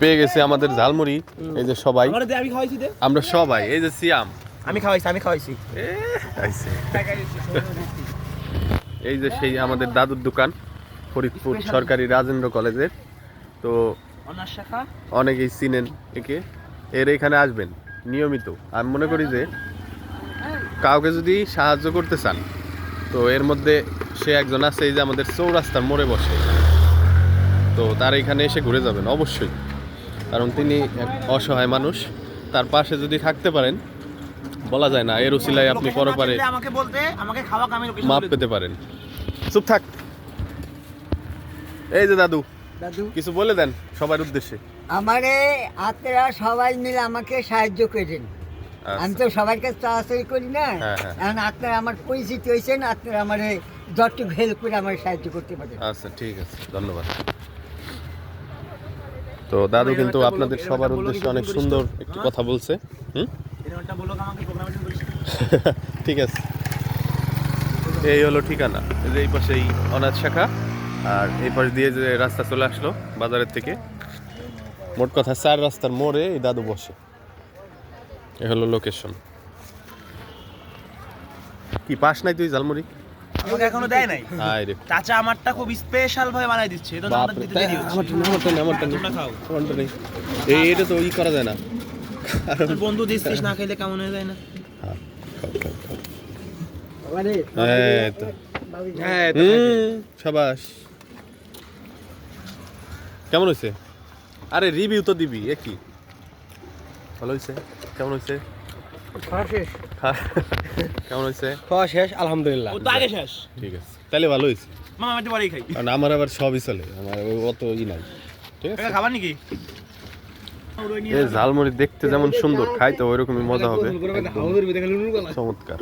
পেয়ে গেছে আমাদের ঝালমুড়ি। এই যে সবাই। আমার দে আমি খাওয়াইছি দে আমরা সবাই এই যে সিয়াম। আমি খাওয়াইছি আমি খাওয়াইছি। এই যে সেই আমাদের দাদুর দোকান ফরিদপুর সরকারি রাজেন্দ্র কলেজের। তো অনেকেই চিনেন একে। এর এখানে আসবেন নিয়মিত। আমি মনে করি যে কাউকে যদি সাহায্য করতে চান তো এর মধ্যে সে একজন আছে এই যে আমাদের চৌরাস্তার মোড়ে বসে। তো তার এখানে এসে ঘুরে যাবেন অবশ্যই। কারণ তিনি এক অসহায় মানুষ। তার পাশে যদি থাকতে পারেন বলা যায় না এর উসিলায় আপনি পরপারে আমাকে বলতে আমাকে খাওয়া লোকেশন মাপ পেতে পারেন। চুপ থাক। এই যে দাদু দাদু। কিছু বলে দেন সবার উদ্দেশ্যে। আমারে আপনারা সবাই মিলে আমাকে সাহায্য করেন। আমি তো সবার কাছে চাষাচাষি করি না। হ্যাঁ, হ্যাঁ। এখন আপনারা আমার পরিচিত হয়েছেন আপনারা আমার যতটুকু হেল্প করে আমার সাহায্য করতে পারেন। আচ্ছা ঠিক আছে। ধন্যবাদ। তো দাদু কিন্তু আপনাদের সবার উদ্দেশ্যে অনেক সুন্দর একটি কথা বলছে ঠিক আছে। এই হলো ঠিকানা এই যে এই পাশে এই অনাথ শাখা আর এই পাশ দিয়ে যে রাস্তা চলে আসলো বাজারের থেকে। মোট কথা চার রাস্তার মোড়ে এই দাদু বসে। এ হলো লোকেশন কি পাস নাই তুই ঝালমুড়ি? আমাকে এখনও দেয় নাই। আয় চাচা আমারটা খুব স্পেশাল ভাবে বানাই দিচ্ছে এটা আমাদের দিতে দেরি হচ্ছে। আমারটা নেই, আমারটা নেই, আমারটা নেই। খাও। আমারটা নেই। এই এটা তো ই করা যায় না। বন্ধু দিচ্ছিস না খাইলে কেমন হয়ে যায় না? হ্যাঁ, তো। হ্যাঁ কেমন হয়েছে আরে রিভিউ তো দিবি এ কি ভালো হয়েছে কেমন হয়েছে কেমন হয়েছে? খাওয়া শেষ আলহামদুলিল্লাহ। তো আগে শেষ? ঠিক আছে। তাহলে ভালো হয়েছে। মামা আমি বাড়ি খাই। কারণ আমার আবার সবই চলে। আমার অত ই নাই। ঠিক আছে? খাবার নাকি? এই ঝালমুড়ি দেখতে যেমন সুন্দর খাইতে ওইরকমই মজা হবে। চমৎকার।